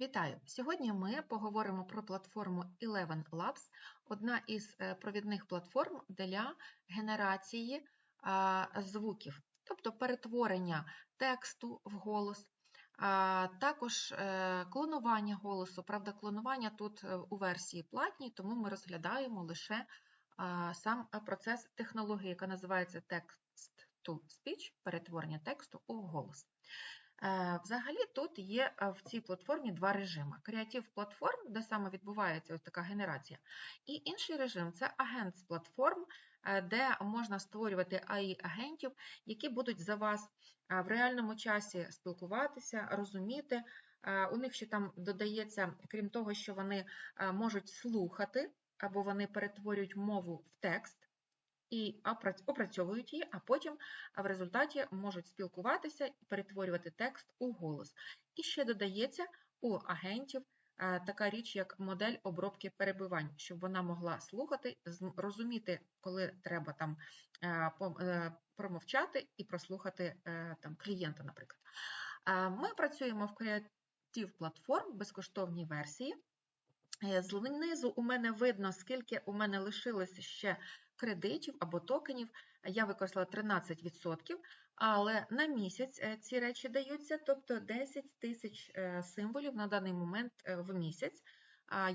Вітаю! Сьогодні ми поговоримо про платформу Eleven Labs, одна із е, провідних платформ для генерації звуків, тобто перетворення тексту в голос, також е, клонування голосу. Правда, клонування тут е, у версії платній, тому ми розглядаємо лише сам процес технології, яка називається Text-to-Speech, перетворення тексту у голос. Е, Взагалі тут є е, в цій платформі два режими: креатив платформ, де саме відбувається ось така генерація, і інший режим це агент з платформ, е, де можна створювати AI-агентів, які будуть за вас е, в реальному часі спілкуватися, розуміти. У них ще там додається, крім того, що вони можуть слухати або вони перетворюють мову в текст і опрацьовують її, а потім в результаті можуть спілкуватися і перетворювати текст у голос. І ще додається у агентів така річ, як модель обробки перебивань, щоб вона могла слухати, розуміти, коли треба там е, промовчати і прослухати е, там клієнта, наприклад. Ми працюємо в Creative Platform в безкоштовній версії. Е, Знизу у мене видно, скільки у мене лишилося ще кредитів або токенів. Я використала 13%, але на місяць е, ці речі даються, тобто 10 тисяч е, символів на даний момент е, в місяць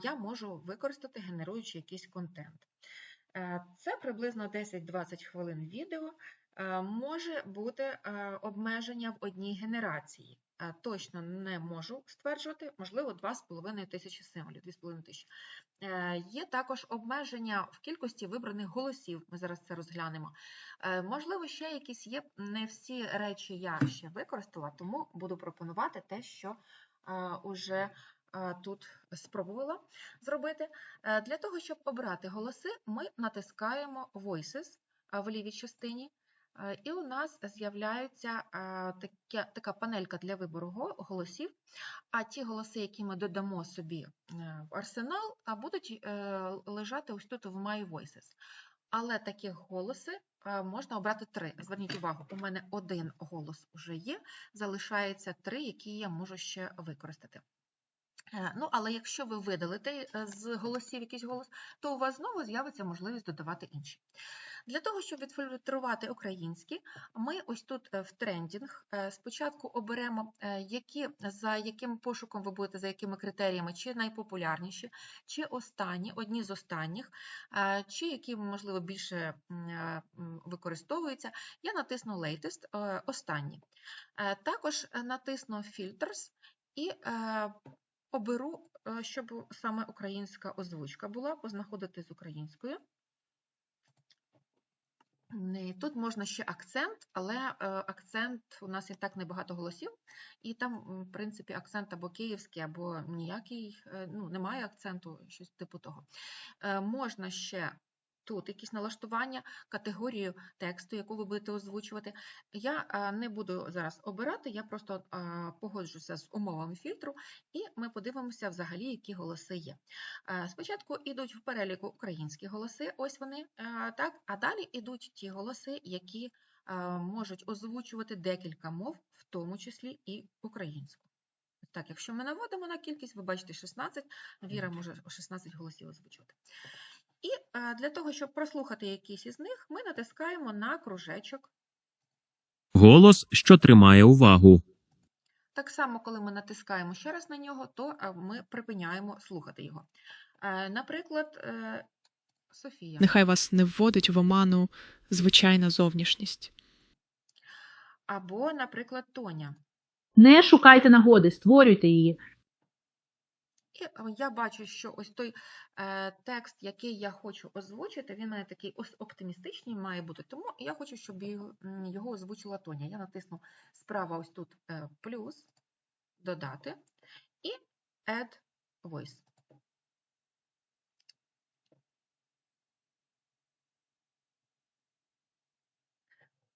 я можу використати, генеруючи якийсь контент. Е, Це приблизно 10-20 хвилин відео. Е, Може бути е, обмеження в одній генерації. Точно не можу стверджувати, можливо, 2,5 тисячі символів, 2,5 тисячі. Є також обмеження в кількості вибраних голосів. Ми зараз це розглянемо. Можливо, ще якісь є. Не всі речі я ще використала, тому буду пропонувати те, що вже тут спробувала зробити. Е, Для того, щоб обрати голоси, ми натискаємо Voices в лівій частині. Е, І у нас з'являється е, така панелька для вибору голосів, а ті голоси, які ми додамо собі в арсенал, будуть лежати ось тут в My Voices. Але таких голоси можна обрати три. Зверніть увагу, у мене один голос вже є, залишається три, які я можу ще використати. Е, Ну, але якщо ви видалите е, з голосів якийсь голос, то у вас знову з'явиться можливість додавати інші. Для того, щоб відфільтрувати українські, ми ось тут е, в трендінг спочатку оберемо, які, за яким пошуком ви будете, за якими критеріями, чи найпопулярніші, чи останні, одні з останніх, чи які, можливо, більше використовуються. Я натисну Latest, останні. Також натисну Filters і оберу, е, щоб саме українська озвучка була, познаходити з українською. Тут можна ще акцент, але е, акцент у нас і так небагато голосів, і там, в принципі, акцент або київський, або ніякий, е, ну, немає акценту, щось типу того. Е, Можна ще тут якісь налаштування, категорію тексту, яку ви будете озвучувати. Я е, не буду зараз обирати, я просто е, погоджуся з умовами фільтру, і ми подивимося взагалі, які голоси є. Е, Спочатку йдуть в переліку українські голоси, ось вони, так, а далі йдуть ті голоси, які можуть озвучувати декілька мов, в тому числі і українську. Так, якщо ми наводимо на кількість, ви бачите 16, Віра може 16 голосів озвучувати. І е, для того, щоб прослухати якийсь із них, ми натискаємо на кружечок. Голос, що тримає увагу. Так само, коли ми натискаємо ще раз на нього, то е, ми припиняємо слухати його. Е, Наприклад, Софія. Нехай вас не вводить в оману звичайна зовнішність. Або, наприклад, Тоня. Не шукайте нагоди, створюйте її. І е, я бачу, що ось той е, текст, який я хочу озвучити, він мене такий оптимістичний має бути. Тому я хочу, щоб його, його озвучила Тоня. Я натисну справа ось тут е, плюс, додати і add voice.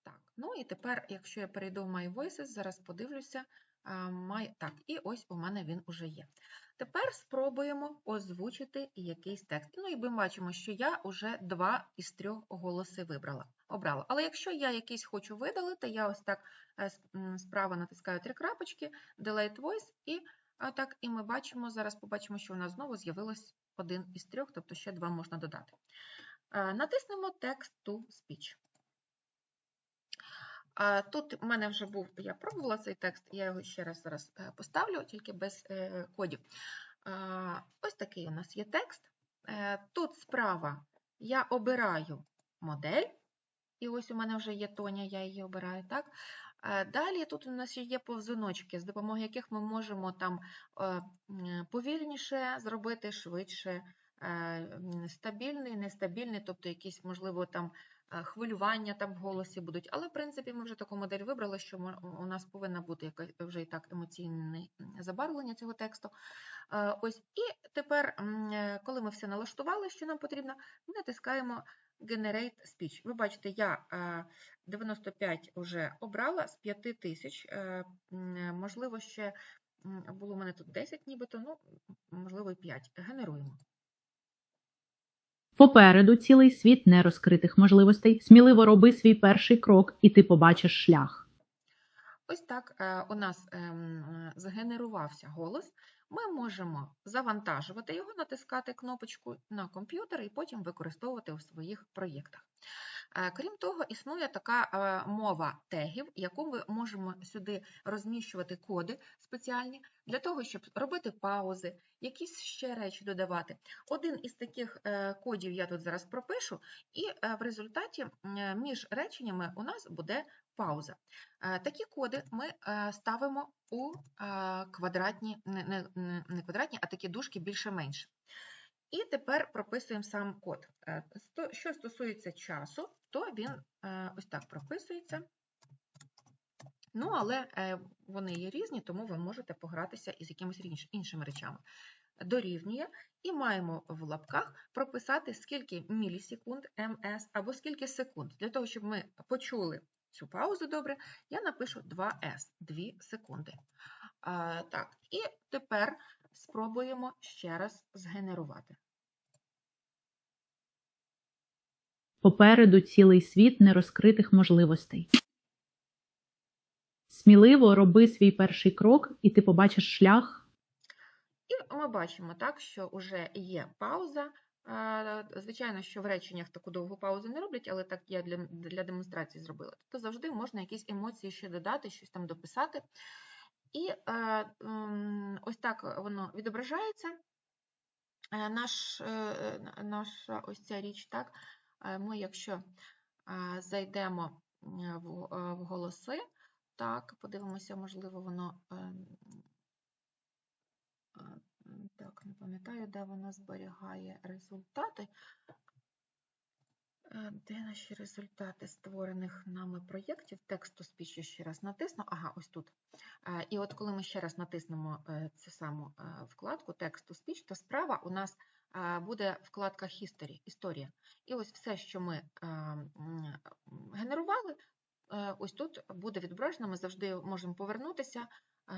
Так, ну і тепер, якщо я перейду в My Voices, зараз подивлюся. А, Так, і ось у мене він уже є. Тепер спробуємо озвучити якийсь текст. Ну і ми бачимо, що я вже два із трьох голоси вибрала, обрала. Але якщо я якийсь хочу видалити, я ось так е, справа натискаю три крапочки, Delete Voice і так, і ми бачимо, зараз побачимо, що у нас знову з'явилось один із трьох, тобто ще два можна додати. Е, Натиснемо Text to Speech. Тут в мене вже був, я пробувала цей текст, я його ще раз зараз е, поставлю, тільки без е, кодів. Ось такий у нас є текст. Е, Тут справа я обираю модель, і ось у мене вже є Тоня, я її обираю, так? Далі тут у нас є повзуночки, з допомогою яких ми можемо там повільніше зробити, швидше, стабільний, нестабільний, тобто якісь, можливо, там хвилювання там в голосі будуть. Але, в принципі, ми вже таку модель вибрали, що у нас повинна бути вже і так емоційне забарвлення цього тексту. Ось, і тепер, коли ми все налаштували, що нам потрібно, ми натискаємо Generate Speech. Ви бачите, я е, 95 вже обрала з 5000. е, м, е, Можливо, ще було у мене тут 10 нібито, ну, можливо, і 5. Генеруємо. Попереду цілий світ нерозкритих можливостей. Сміливо роби свій перший крок, і ти побачиш шлях. Ось так е, у нас ем, згенерувався голос. Ми можемо завантажувати його, натискати кнопочку на комп'ютер і потім використовувати у своїх проєктах. Е, Крім того, існує така е, мова тегів, яку ми можемо сюди розміщувати коди спеціальні для того, щоб робити паузи, якісь ще речі додавати. Один із таких е, кодів я тут зараз пропишу, і в результаті між реченнями у нас буде пауза. Такі коди ми ставимо у квадратні, не квадратні, а такі дужки більше-менше. І тепер прописуємо сам код. Е, Що стосується часу, то він е, ось так прописується. Ну, але е, вони є різні, тому ви можете погратися із якимись іншими речами. Дорівнює, і маємо в лапках прописати, скільки мілісекунд МС або скільки секунд. Для того, щоб ми почули цю паузу добре, я напишу 2С 2 секунди. Так, і тепер спробуємо ще раз згенерувати. Попереду цілий світ нерозкритих можливостей. Сміливо роби свій перший крок, і ти побачиш шлях. І ми бачимо так, що вже є пауза. Звичайно, що в реченнях таку довгу паузу не роблять, але так я для, для демонстрації зробила. Тобто завжди можна якісь емоції ще додати, щось там дописати. І м, ось так воно відображається. Е, Наш, е, наша ось ця річ, так, е, ми, якщо зайдемо в, голоси, так, подивимося, можливо, воно. Так, не пам'ятаю, де вона зберігає результати. Е, Де наші результати створених нами проєктів? Тексту спіч ще раз натисну. Ага, ось тут. Е, І от коли ми ще раз натиснемо е, цю саму вкладку тексту спіч, то справа у нас буде вкладка History, історія. І ось все, що ми генерували, ось тут буде відображено, ми завжди можемо повернутися,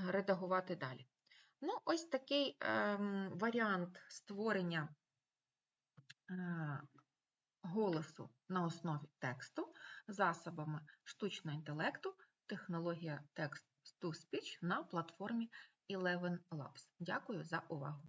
редагувати далі. Ну, ось такий ем, варіант створення голосу на основі тексту засобами штучного інтелекту, технологія Text to Speech на платформі Eleven Labs. Дякую за увагу!